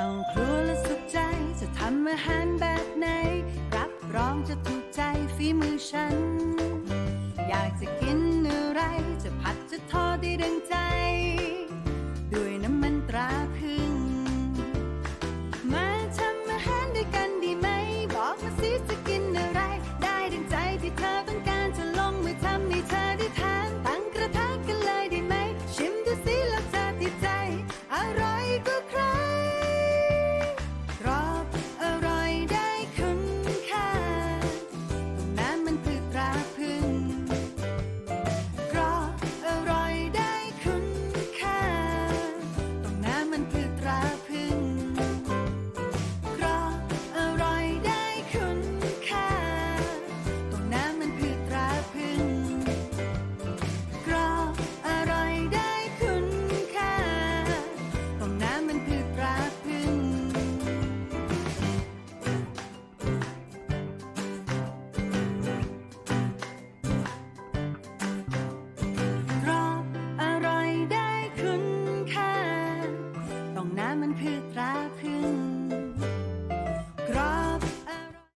เข้าครัวและสุขใจ จะทำอาหารแบบไหน รับรองจะถูกใจฝีมือฉัน อยากจะกินอะไร จะผัดจะทอดได้ดังใจ ด้วยน้ำมันตราพึ่ง มาทำอาหารด้วยกันดีไหม บอกมาสิจะ พืชราพึ่ง